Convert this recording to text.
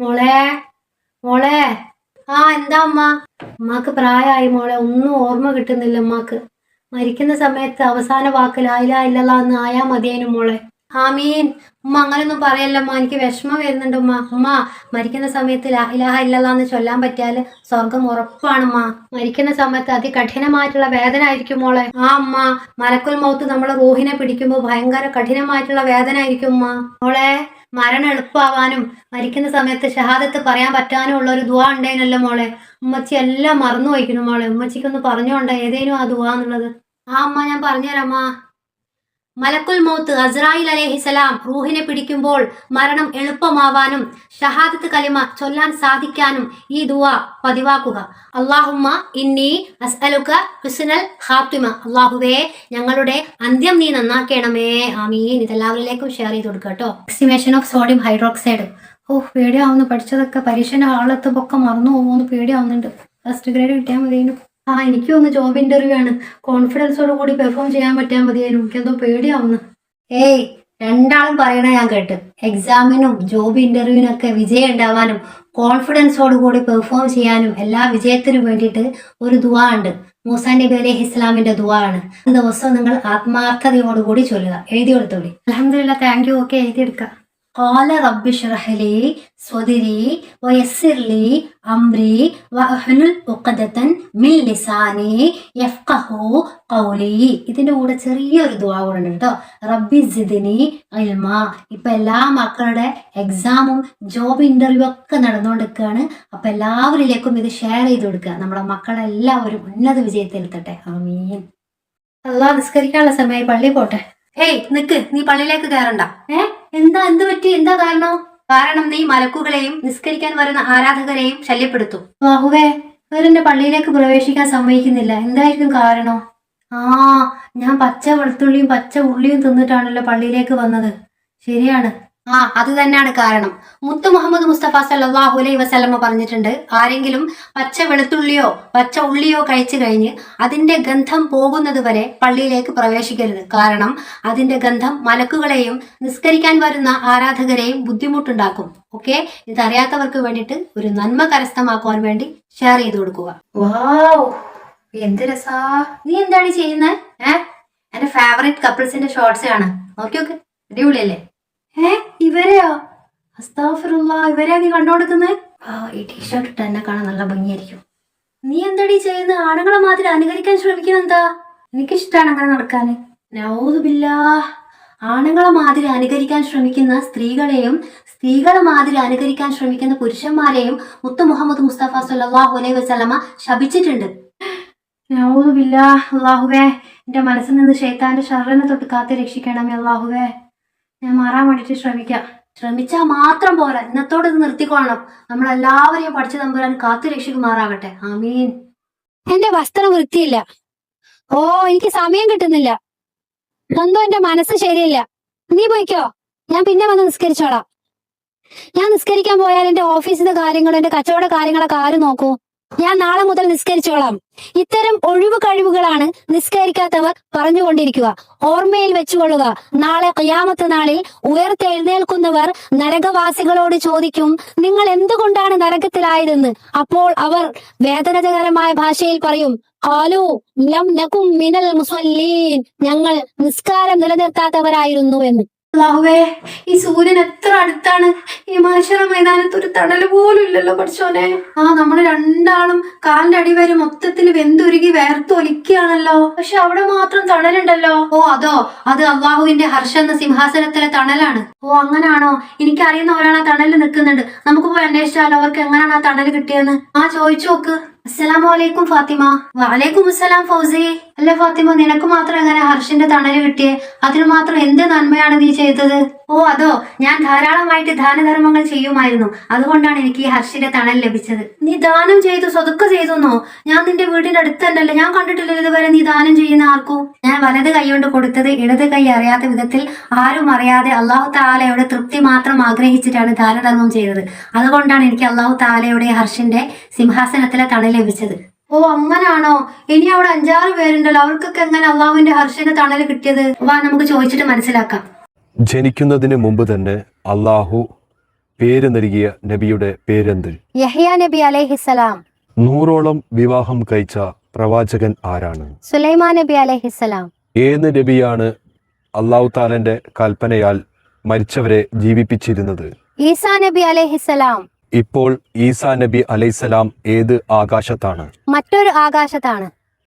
മോളെ മോളെ. ആ എന്താ അമ്മ? അമ്മയ്ക്ക് പ്രായമായി മോളെ. ഒന്നും ഓർമ്മ കിട്ടുന്നില്ല അമ്മയ്ക്ക് മരിക്കുന്ന സമയത്ത് അവസാന വാക്ക് ലായില ഇല്ലല്ല എന്ന് ആയാ മതിയേനു മോളെ. ആമീൻ. ഉമ്മ അങ്ങനൊന്നും പറയല്ലമ്മ എനിക്ക് വിഷമം വരുന്നുണ്ട് ഉമ്മ. ഉമ്മ മരിക്കുന്ന സമയത്ത് ഇലാഹ ഇല്ലല്ല എന്ന് ചൊല്ലാൻ പറ്റിയാൽ സ്വർഗം ഉറപ്പാണുമ്മ മരിക്കുന്ന സമയത്ത് അതികഠിനമായിട്ടുള്ള വേദന ആയിരിക്കും മോളെ. ആ അമ്മ മലക്കുൽ മൗത്ത് നമ്മളെ റൂഹിനെ പിടിക്കുമ്പോൾ ഭയങ്കര കഠിനമായിട്ടുള്ള വേദന ആയിരിക്കും ഉമ്മ. മോളെ മരണം എളുപ്പമാവാനും മരിക്കുന്ന സമയത്ത് ഷഹാദത്ത് പറയാൻ പറ്റാനും ഉള്ള ഒരു ദുവാ ഉണ്ടേനല്ലോ മോളെ. ഉമ്മച്ചി എല്ലാം മറന്നു വയ്ക്കുന്നു മോളെ. ഉമ്മച്ചിക്കൊന്ന് പറഞ്ഞോണ്ട ഏതേനും ആ ദുവാ എന്നുള്ളത്. ആ അമ്മ ഞാൻ പറഞ്ഞുതരാം അമ്മ. മലക്കുൽ മൗത്ത് അസ്രായിൽ അലഹിസലാം റൂഹിനെ പിടിക്കുമ്പോൾ മരണം എളുപ്പമാവാനും ഷഹാദത്ത് കലിമ ചൊല്ലാൻ സാധിക്കാനും ഈ ദുവ പതിവാക്കുക. അള്ളാഹുമ്മ ഇന്നി അസ്അലുക ഹുസ്നൽ ഹാത്തിമ അള്ളാഹുവേ ഞങ്ങളുടെ അന്ത്യം നീ നന്നാക്കണമേ. ആമീൻ. ഇതെല്ലാവരിലേക്കും ഷെയർ ചെയ്ത് കൊടുക്കുക കേട്ടോ. എക്സിമേഷൻ ഓഫ് സോഡിയം ഹൈഡ്രോക്സൈഡ് ഓഹ് പേടിയാവുന്നു. പഠിച്ചതൊക്കെ പരീക്ഷന്റെ ഹാളെത്തുമ്പോൾ ഒക്കെ മറന്നു പോകുമെന്ന് പേടിയാവുന്നുണ്ട്. ഫസ്റ്റ് ഗ്രേഡ് കിട്ടിയാൽ മതിയേനു ആ എനിക്ക് ഒന്ന് ജോബ് ഇന്റർവ്യൂ ആണ്. കോൺഫിഡൻസോട് കൂടി പെർഫോം ചെയ്യാൻ പറ്റിയാൽ മതിയായിരുന്നു. എനിക്കെന്തോ പേടിയാവുന്നു. ഏയ് രണ്ടാളും പറയണ ഞാൻ കേട്ട്. എക്സാമിനും ജോബ് ഇന്റർവ്യൂവിനൊക്കെ വിജയം ഉണ്ടാവാനും കോൺഫിഡൻസോട് കൂടി പെർഫോം ചെയ്യാനും എല്ലാ വിജയത്തിനും വേണ്ടിയിട്ട് ഒരു ദുവാ ഉണ്ട്. മൂസാ അലൈഹി ഇസ്ലാമിന്റെ ദുവാ ആണ്. ദിവസം നിങ്ങൾ ആത്മാർത്ഥതയോടുകൂടി ചൊല്ലുക. എഴുതി കൊടുത്തോളി. അലഹമില്ല താങ്ക് യു ഓക്കെ എഴുതിയെടുക്കാം. قال رب اشرح لي صدري ويسر لي أمري واحلل عقدة من لساني يفقهوا قولي ഇതിന്റെ കൂടെ ചെറിയൊരു ദുആ കൂടെ ഉണ്ട് കേട്ടോ റബ്ബി സിദിനി ഇൽമ ഇപ്പൊ എല്ലാ മക്കളുടെ എക്സാമും ജോബ് ഇന്റർവ്യൂ ഒക്കെ നടന്നുകൊണ്ടിരിക്കുകയാണ് അപ്പൊ എല്ലാവരിലേക്കും ഇത് ഷെയർ ചെയ്ത് കൊടുക്കുക നമ്മുടെ മക്കളെല്ലാവരും ഉന്നത വിജയത്തിലെത്തട്ടെ ആമീൻ അല്ലാ നിസ്കരിക്കാനുള്ള സമയമായി പള്ളി പോട്ടെ ഹേയ് നിക്ക് നീ പള്ളിയിലേക്ക് കയറണ്ട ഏ എന്താ എന്ത് പറ്റി? എന്താ കാരണം? കാരണം നീ മലക്കുകളെയും നിസ്കരിക്കാൻ വരുന്ന ആരാധകരെയും ശല്യപ്പെടുത്തും. ബാഹുവേ അവരെന്റെ പള്ളിയിലേക്ക് പ്രവേശിക്കാൻ സമ്മതിക്കുന്നില്ല. എന്തായിരിക്കും കാരണം? ആ ഞാൻ പച്ച വെളുത്തുള്ളിയും പച്ച ഉള്ളിയും തിന്നിട്ടാണല്ലോ പള്ളിയിലേക്ക് വന്നത്. ശരിയാണ്. ആ അത് തന്നെയാണ് കാരണം. മുത്ത് മുഹമ്മദ് മുസ്തഫ സല്ലാഹു അലൈ വസല്ലമ്മ പറഞ്ഞിട്ടുണ്ട് ആരെങ്കിലും പച്ച വെളുത്തുള്ളിയോ പച്ച ഉള്ളിയോ കഴിച്ചു കഴിഞ്ഞ് അതിന്റെ ഗന്ധം പോകുന്നത് വരെ പള്ളിയിലേക്ക് പ്രവേശിക്കരുത്. കാരണം അതിന്റെ ഗന്ധം മലക്കുകളെയും നിസ്കരിക്കാൻ വരുന്ന ആരാധകരെയും ബുദ്ധിമുട്ടുണ്ടാക്കും. ഓക്കെ? ഇതറിയാത്തവർക്ക് വേണ്ടിയിട്ട് ഒരു നന്മ കരസ്ഥമാക്കുവാൻ വേണ്ടി ഷെയർ ചെയ്ത് കൊടുക്കുക. രസാ! നീ എന്താണ് ചെയ്യുന്നത് ഏഹ് എന്റെ ഫേവറേറ്റ് കപ്പിൾസിന്റെ ഷോർട്സ് ആണ്. ഓക്കെ ഓക്കെ അടിപൊളിയല്ലേ? ഏ ഇവരെയോ? അസ്താഫിറുള്ള ഇവരെയാ നീ കണ്ടുകൊടുക്കുന്നത് ആ ഈ ടീഷർട്ട് ഇട്ട് എന്നെ കാണാൻ നല്ല ഭംഗിയായിരിക്കും. നീ എന്തടി ചെയ്യുന്ന? ആണുങ്ങളെ മാതിരി അനുകരിക്കാൻ ശ്രമിക്കുന്ന എന്താ എനിക്കിഷ്ടമാണ് അങ്ങനെ നടക്കാന്. നൗതുബില്ല ആണുങ്ങളെ മാതിരി അനുകരിക്കാൻ ശ്രമിക്കുന്ന സ്ത്രീകളെയും സ്ത്രീകളെ മാതിരി അനുകരിക്കാൻ ശ്രമിക്കുന്ന പുരുഷന്മാരെയും മുത്തു മുഹമ്മദ് മുസ്തഫ സല്ലാഹു അലൈ വസല്ലമ ശപിച്ചിട്ടുണ്ട്. നൗതുബില്ല അള്ളാഹുവേ എന്റെ മനസ്സിൽ നിന്ന് ഷെയ്ത്താന്റെ ഷറിനെ തൊട്ട് കാത്ത് രക്ഷിക്കണമേ അള്ളാഹുവേ ഞാൻ മാറാൻ വേണ്ടിയിട്ട് ശ്രമിക്കാം. ശ്രമിച്ചാൽ മാത്രം പോരാ. ഇന്നത്തോടെ ഇത് നിർത്തിക്കൊള്ളണം. നമ്മളെല്ലാവരെയും പഠിച്ചു നമ്പുരാൻ കാത്തു രക്ഷിക്കുമാറാകട്ടെ. ആമീൻ. എന്റെ വസ്ത്രം വൃത്തിയില്ല. ഓ എനിക്ക് സമയം കിട്ടുന്നില്ല. എന്തോ എന്റെ മനസ്സ് ശരിയില്ല. നീ പോയിക്കോ? ഞാൻ പിന്നെ വന്ന് നിസ്കരിച്ചോളാം. ഞാൻ നിസ്കരിക്കാൻ പോയാൽ എന്റെ ഓഫീസിന്റെ കാര്യങ്ങളും എന്റെ കച്ചവട കാര്യങ്ങളൊക്കെ ആര് നോക്കൂ? ഞാൻ നാളെ മുതൽ നിസ്കരിച്ചോളാം. ഇത്തരം ഒഴിവ് കഴിവുകളാണ് നിസ്കരിക്കാത്തവർ പറഞ്ഞുകൊണ്ടിരിക്കുക. ഓർമ്മയിൽ വെച്ചുകൊള്ളുക. നാളെ അയ്യാമത്തെ നാളിൽ ഉയർത്തെഴുന്നേൽക്കുന്നവർ നരകവാസികളോട് ചോദിക്കും നിങ്ങൾ എന്തുകൊണ്ടാണ് നരകത്തിലായതെന്ന്? അപ്പോൾ അവർ വേദനകരമായ ഭാഷയിൽ പറയും ഖാലു ലം നകും മിനൽ മുസല്ലീൻ. ഞങ്ങൾ നിസ്കാരം നിലനിർത്താത്തവരായിരുന്നു എന്ന്. അള്ളാഹുവേ ഈ സൂര്യൻ എത്ര അടുത്താണ്? ഈ മനുഷ്യര മൈതാനത്ത് ഒരു തണൽ പോലും ഇല്ലല്ലോ പഠിച്ചോനെ. ആ നമ്മൾ രണ്ടാളും കാലിന്റെ അടി വരെ മൊത്തത്തിൽ വെന്തുരുകി വേർത്തൊലിക്കുകയാണല്ലോ പക്ഷെ അവിടെ മാത്രം തണലുണ്ടല്ലോ. ഓ അതോ? അത് അള്ളാഹുവിന്റെ ഹർഷ എന്ന സിംഹാസനത്തിലെ തണലാണ്. ഓ അങ്ങനാണോ? എനിക്കറിയുന്ന ഒരാൾ ആ തണലിൽ നിൽക്കുന്നുണ്ട്. നമുക്ക് പോയി അന്വേഷിച്ചാലോ? അവർക്ക് എങ്ങനെയാണ് ആ തണൽ കിട്ടിയെന്ന്? ആ ചോദിച്ചു നോക്ക്. അസ്സലാമു അലൈക്കും ഫാത്തിമ. വാലേക്കും അസ്സലാം ഫൗസി. അല്ലേ ഫാത്തിമ നിനക്ക് മാത്രം എങ്ങനെ ഹർഷിന്റെ തണൽ കിട്ടിയേ? അതിന് മാത്രം എന്ത് നന്മയാണ് നീ ചെയ്തത്? ഓ അതോ ഞാൻ ധാരാളമായിട്ട് ദാനധർമ്മങ്ങൾ ചെയ്യുമായിരുന്നു. അതുകൊണ്ടാണ് എനിക്ക് ഈ ഹർഷിന്റെ തണൽ ലഭിച്ചത്. നീ ദാനം ചെയ്തു സ്വതുക്ക ചെയ്തെന്നോ? ഞാൻ നിന്റെ വീടിന്റെ അടുത്ത് തന്നെയല്ലേ ഞാൻ കണ്ടിട്ടില്ല ഇതുവരെ നീ ദാനം ചെയ്യുന്ന ആർക്കും. ഞാൻ വലത് കൈകൊണ്ട് കൊടുത്തത് ഇടത് കൈ അറിയാത്ത വിധത്തിൽ ആരും അറിയാതെ അള്ളാഹു താലയുടെ തൃപ്തി മാത്രം ആഗ്രഹിച്ചിട്ടാണ് ദാനധർമ്മം ചെയ്തത്. അതുകൊണ്ടാണ് എനിക്ക് അള്ളാഹു താലയുടെ ഹർഷിന്റെ സിംഹാസനത്തിലെ തണൽ ലഭിച്ചത്. ഓ അങ്ങനാണോ? ഇനി അവിടെ അഞ്ചാറ് പേരുണ്ടല്ലോ. അവർക്കൊക്കെ എങ്ങനെ അള്ളാഹുവിന്റെ ഹർഷന്റെ തണൽ കിട്ടിയത്? വാ നമുക്ക് ചോദിച്ചിട്ട് മനസ്സിലാക്കാം. ജനിക്കുന്നതിന് മുമ്പ് തന്നെ അള്ളാഹു പേര് നൽകിയ നബിയുടെ പേരെന്ത്? യഹ്യ നബി അലൈഹിസലാം നൂറോളം വിവാഹം കഴിച്ച പ്രവാചകൻ ആരാണ്? സുലൈമാൻ നബി അലൈഹിസലാം ഏത് നബിയാണ് അള്ളാഹു താലന്റെ കൽപ്പനയാൽ മരിച്ചവരെ ജീവിപ്പിച്ചിരുന്നത്? ഈസാ നബി അലൈഹിസലാം ഇപ്പോൾ ഈസാ നബി അലൈസലാം ഏത് ആകാശത്താണ്? മറ്റൊരു ആകാശത്താണ്.